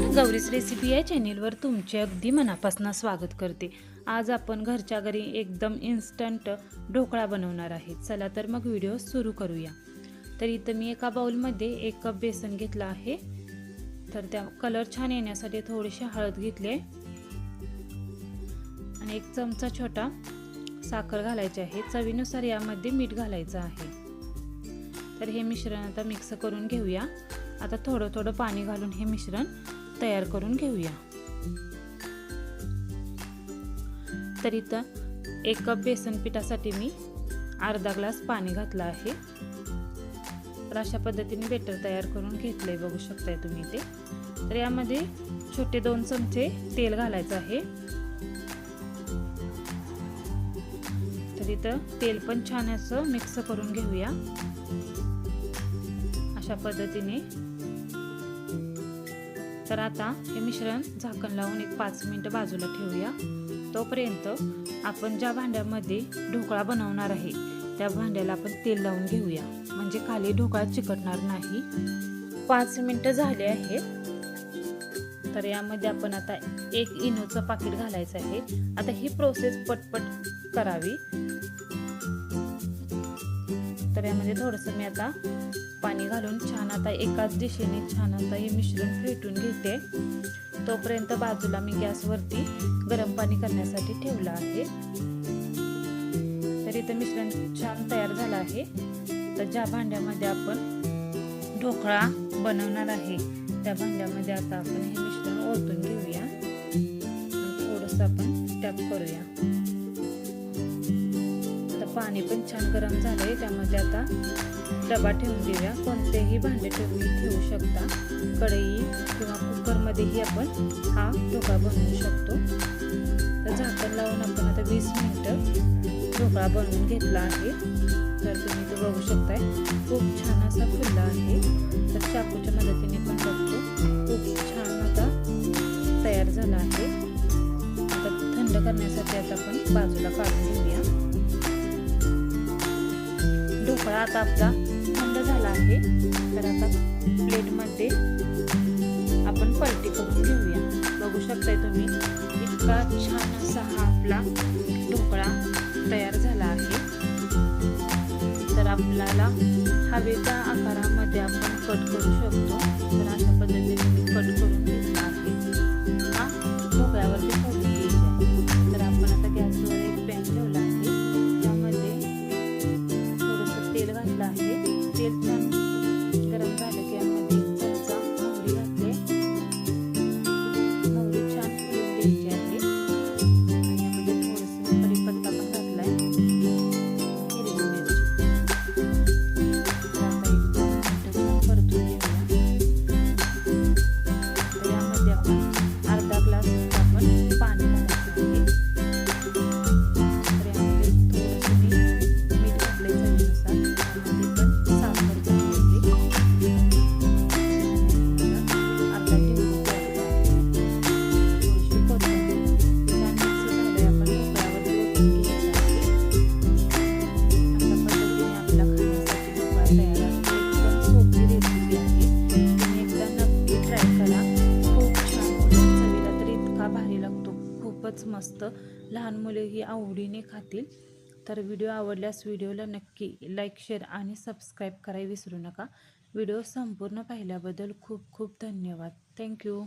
नमस्कार. गौरीस रेसिपी या चॅनेलवर तुमचे अगदी मनापासून स्वागत करते. आज आपण घरच्या घरी एकदम इन्स्टंट ढोकळा बनवणार आहे. चला तर मग व्हिडिओ सुरू करूया. तर इथं मी एका बाउलमध्ये एक कप बेसन घेतलं आहे. तर त्या कलर छान येण्यासाठी थोडीशी हळद घेतली आणि एक चमचा छोटा साखर घालायची आहे. चवीनुसार यामध्ये मीठ घालायचं आहे. तर हे मिश्रण आता मिक्स करून घेऊया. आता थोडं थोडं पाणी घालून हे मिश्रण तयार करून घेऊया. तर इथं एक कप बेसन पिठासाठी मी अर्धा ग्लास पाणी घातलं आहे. तर अशा पद्धतीने बेटर तयार करून घेतलंय बघू शकताय तुम्ही ते. तर यामध्ये छोटे दोन चमचे तेल घालायचं आहे. तर इथं तेल पण छान असं मिक्स करून घेऊया. अशा पद्धतीने तर आता हे मिश्रण झाकण लावून एक पाच मिनटं बाजूला ठेवूया. तोपर्यंत आपण ज्या भांड्यामध्ये ढोकळा बनवणार आहे त्या भांड्याला आपण तेल लावून घेऊया. म्हणजे खाली ढोकळा चिकटणार नाही. पाच मिनटं झाले आहेत. तर यामध्ये आपण आता एक इनोचं पाकिट घालायचं आहे. आता ही प्रोसेस पटपट करावी. तर यामध्ये थोडंसं मी आता पाणी घालून छान आता एकाच दिशेने छान आता हे मिश्रण फेटून घेते. तोपर्यंत बाजूला मी गॅसवरती गरम पाणी करण्यासाठी ठेवलं आहे. तर इथं मिश्रण छान तयार झालं आहे. तर ज्या भांड्यामध्ये आपण ढोकळा बनवणार आहे त्या भांड्यामध्ये आता आपण हे मिश्रण ओतून घेऊया. थोडंसं आपण टॅप करूया. पाणी पण छान गरम झालं आहे त्यामध्ये आता डबा ठेवून देऊया. कोणतेही भांडे ठेवून ठेवू शकता. कढई किंवा कुकरमध्येही आपण हा ढोकळा बनवू शकतो. तर झाकण लावून आपण आता वीस मिनटं ढोकळा बनवून घेतला आहे. तर तुम्ही ते बघू शकताय खूप छान असा फुलला आहे. तर चाकूच्या मदतीने पण बघतो. खूप छान आता तयार झाला आहे. आता थंड करण्यासाठी आता आपण बाजूला काढून घेऊया. आता आपला थंड झाला आहे. तर आता प्लेटमध्ये आपण पलटी करून घेऊया. बघू शकताय तुम्ही इतका छान असा हा आपला ढोकळा तयार झाला आहे. तर आपल्याला हवेच्या आकारामध्ये आपण कट करू शकतो. तर अशा पद्धतीने कट करून घेतला तर खूपच मस्त. लहान मुलेही आवडीने खातील. तर व्हिडिओ आवडल्यास व्हिडिओला नक्की लाईक शेअर आणि सबस्क्राईब करायला विसरू नका. व्हिडिओ संपूर्ण पाहिल्याबद्दल खूप खूप धन्यवाद. थँक्यू